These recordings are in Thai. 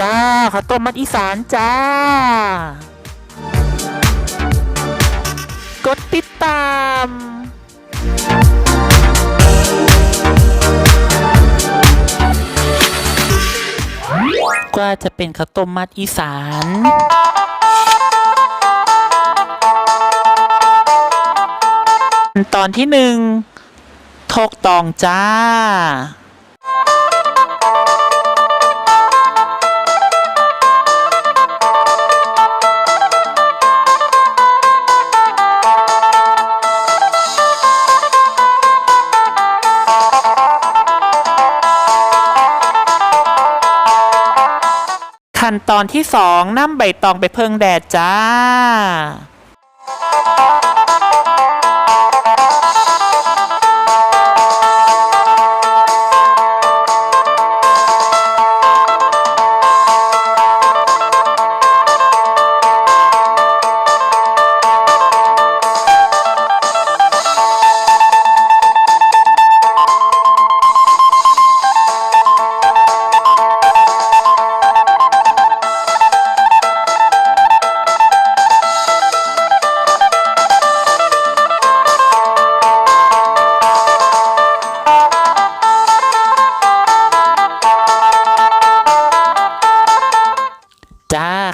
จ้าข้าวต้มมัดอีสานจ้า กดติดตามกว่าจะเป็นข้าวต้มมัดอีสานตอนที่หนึ่งทกตองจ้า ขั้นตอนที่สองนำใบตองไปเพิงแดดจ้า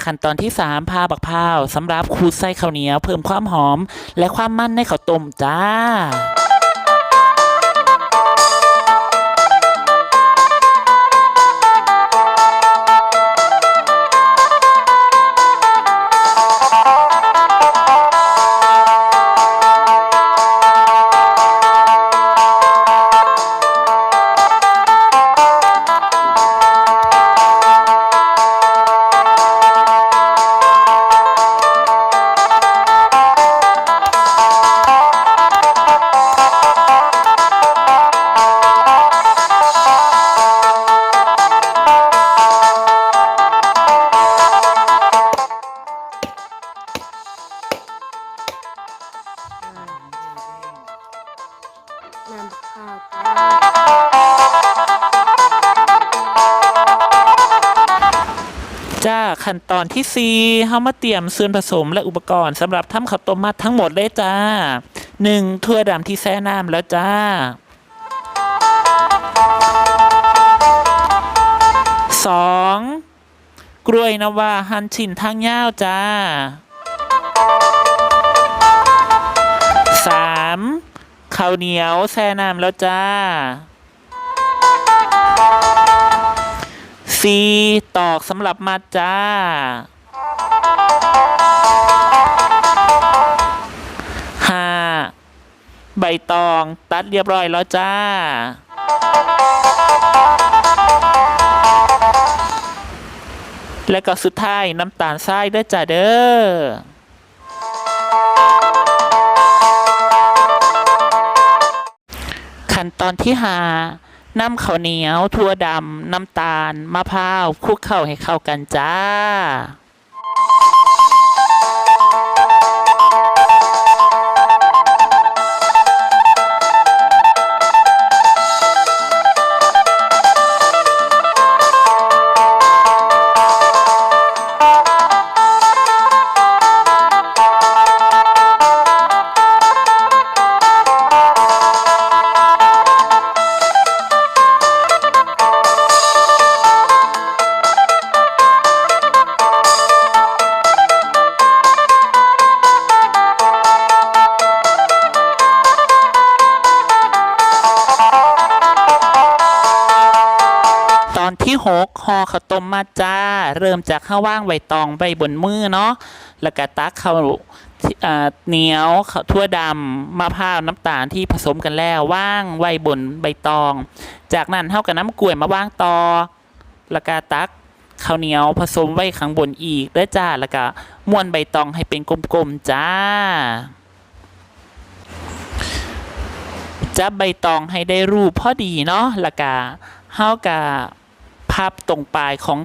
ขั้นตอนที่ 3 พาบักพร้าวสำหรับคูดไส้ข้าวเหนียว เพิ่มความหอม และความมันในข้าวต้มจ้า ขั้นตอนที่ 4เฮามาเตรียมส่วนผสมและอุปกรณ์สำหรับทำข้าวต้มมัดทั้งหมดเลยจ้า 1. ถ้วดำที่แช่น้ำแล้วจ้า 2. กล้วยนาวาหั่นชิ้นทางยาวจ้า 3. ข้าวเหนียวแช่น้ำแล้วจ้าีตอกสำหรับมัดจ้าห้าใบตองตัดเรียบร้อยแล้วจ้า และก็สุดท้ายน้ำตาลทรายด้วยจ้าเด้อขั้นตอนที่ห้า นำข้าวเหนียว ถั่วดำน้ำตาล มะพร้าวคลุกเข้าให้เข้ากันจ้า หกห่อข้าวต้มมาจ้า เริ่มจากข้าวว่างใบตองใบบนมือเนาะแล้วก็ตักข้าวเหนียวข้าวทั่วดำมะพร้าวน้ำตาลที่ผสมกันแล้วว่างไว้บนใบตอง จากนั้นเท่ากับน้ำกล้วยมาว่างต่อแล้วก็ตักข้าวเหนียวผสมไว้ข้างบนอีกด้อจ้าแล้วก็ม้วนใบตองให้เป็นกลมๆจ้า จับใบตองให้ได้รูปพอดีเนาะแล้วก็เฮากับ พับตรงปลายของ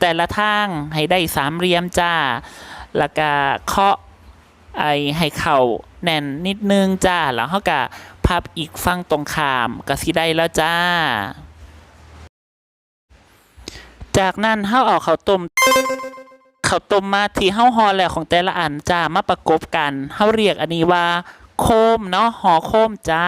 แต่ละทางให้ได้สามเหลี่ยมจ้า แล้วก็เคาะไอให้เข่าแน่นนิดนึงจ้า แล้วเฮากับพับอีกฝั่งตรงข้ามก็สิได้แล้วจ้า จากนั้นเฮาเอาข้าวต้มข้าวต้มมาที่เฮาหอแหลของแต่ละอันจ้ามาประกบกันเฮาเรียกอันนี้ว่า โคมเนาะหอโคมจ้า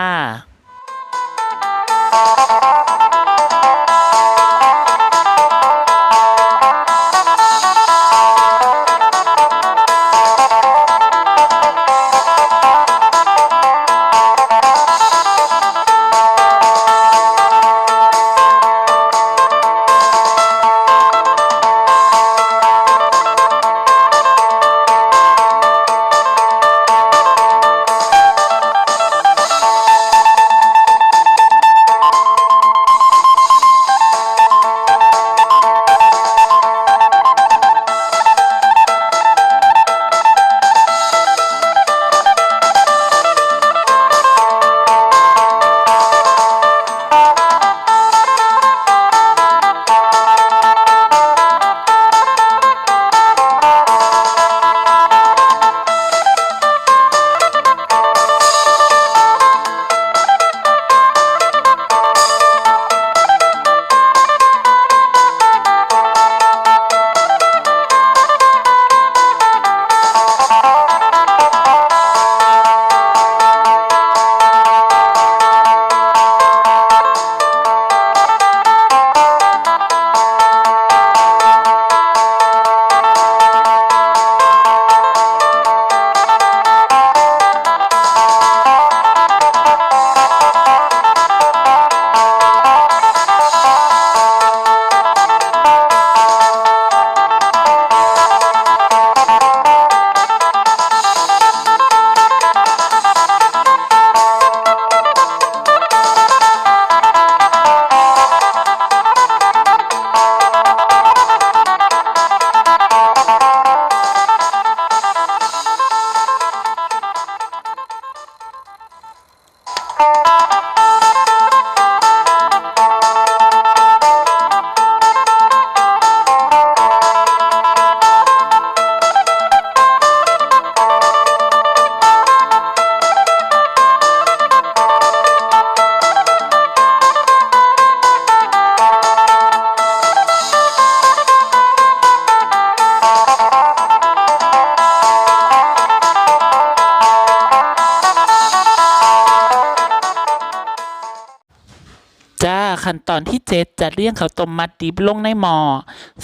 ขั้นตอนที่เจ็ดจะเรียงข้าวต้มมัดดิบลงในหม้อ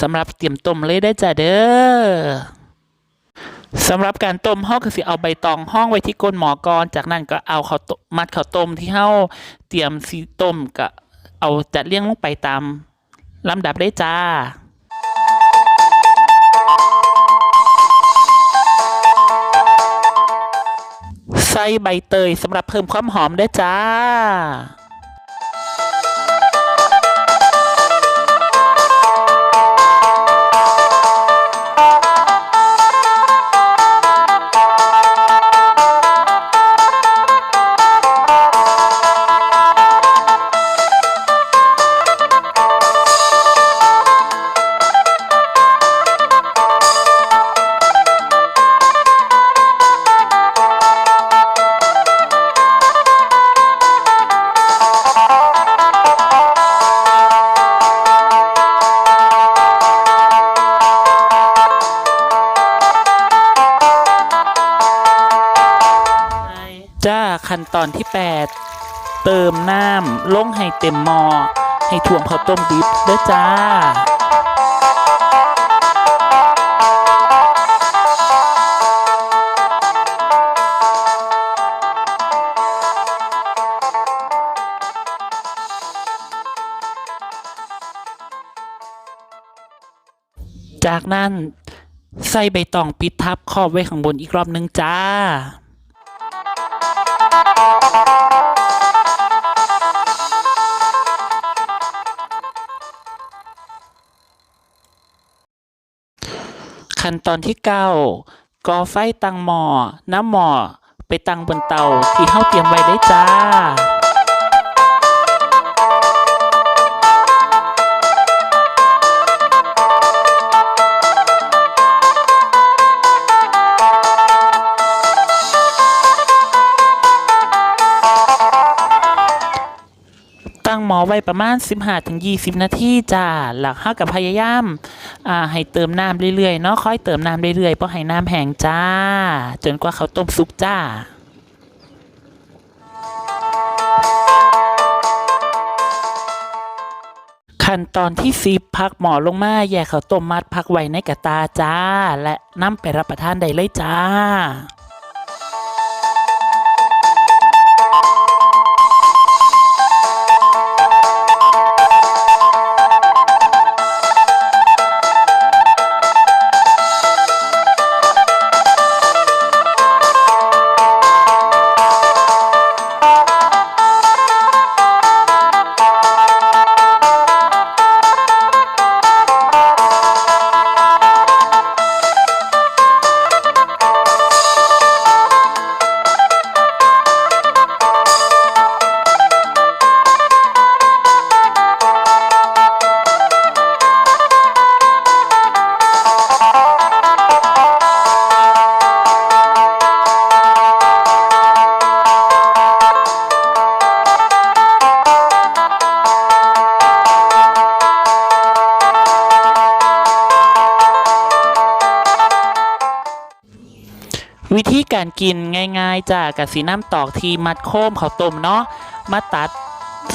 สำหรับเตรียมต้มเลยได้จ้าเด้อสำหรับการต้มเฮาก็สิเอาใบตองห้องไว้ที่ก้นหม้อก่อน จากนั้นก็เอาข้าวต้มมัดข้าวต้มที่เฮาเตรียมสิต้มก็เอาจัดเรียงลงไปตามลำดับได้จ้าใส่ใบเตยสำหรับเพิ่มความหอมได้จ้า ขั้นตอนที่ 8 เติมน้ำลงให้เต็มหม้อให้ถ่วงข้าวต้มดิบเด้อจ้าจากนั้นใส่ใบตองปิดทับขอบไว้ข้างบนอีกรอบนึงจ้า ขั้นตอนที่เก้าก่อไฟตั้งหม้อน้ำหม้อไปตั้งบนเตาที่เฮาเตรียมไว้ได้จ้าตั้งหม้อไว้ประมาณ 15-20 นาทีจ้า หลักเฮากับพยายาม อ่าให้เติมน้ำเรื่อยๆเนาะค่อยเติมน้ำเรื่อยๆเพราะให้น้ำแห้งจ้า จนกว่าเขาต้มซุปจ้าขั้นตอนที่สิบพักหมอลงมาแยกข้าต้มมัดพักไว้ในกระตาจ้า และนำไปรับประทานได้เลยจ้า วิธีการกินง่ายๆจ้ากับสีน้ำตอกที่มัดโค้มข้าวต้มเนาะมาตัด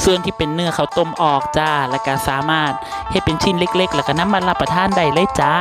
ส่วนที่เป็นเนื้อข้าวต้มออกจ้า แล้วก็สามารถให้เป็นชิ้นเล็ก ๆ แล้วก็นำมารับประทานได้เลยจ้า